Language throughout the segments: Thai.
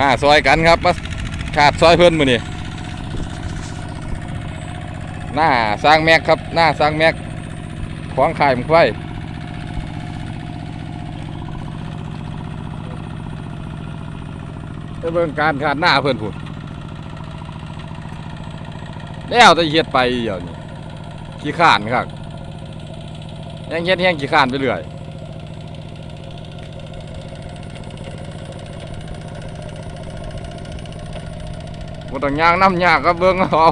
มาซอยกันครับมาขาดซอยเพิ่อนมือนี่หน้าสร้างแม็กครับ หน้าสร้างแม็กของขายมันไฟไปเบิ่งการขาดหน้าเพิ่อนพูดแล้วจะเฮ็ดไปเดี๋ยวนี้ขี้ขานครับยังเฮ็ดแห้งขี้ขานไปเรื่อย บ่ต้องย่างน้ำยากก็เบิ่งเอา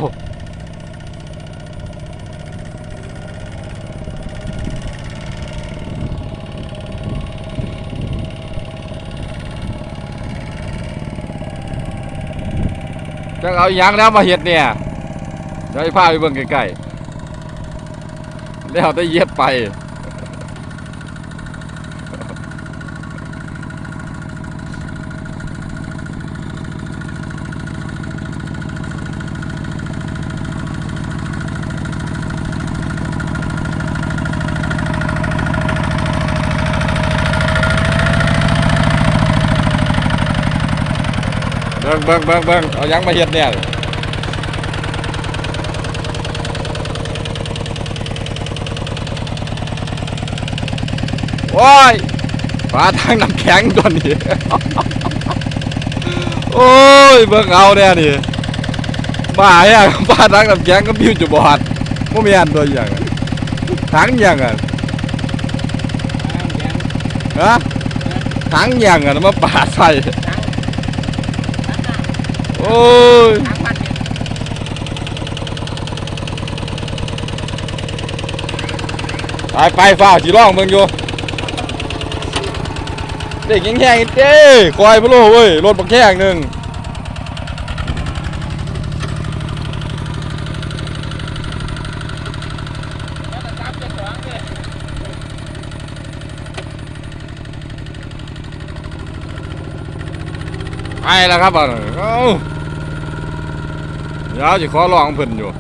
จังเอาหยังแล้วมาเฮ็ดเนี่ยเดี๋ยวให้พาไปเบิ่งใกล้ๆแล้วได้เย็ดไปเบิ่งเบิ่งเบิ่งเบิ่งเอาหยังมาเฮ็ดเนี่ยโอ้ยปลาทางน้ำแข็งตัวนี้โอ้ยเบิ่งเอาเนี่ยนี่บ้าอะปลาทางน้ำแข็งก็บิวจะบอดบ่มีอันตัวอย่างอะถังอย่างอะฮะถังอย่างอะมาปาดใส่ โอ้ยไปไปฝ้าวสิร้องเมืองอยู่เด็กแข้งๆเจ้คอยพะโลเว้ยรถบักแข้งหนึ่ง ไปแล้วครับอะเอ้าเดี๋ยวจะขอลองเพิ่นอยู่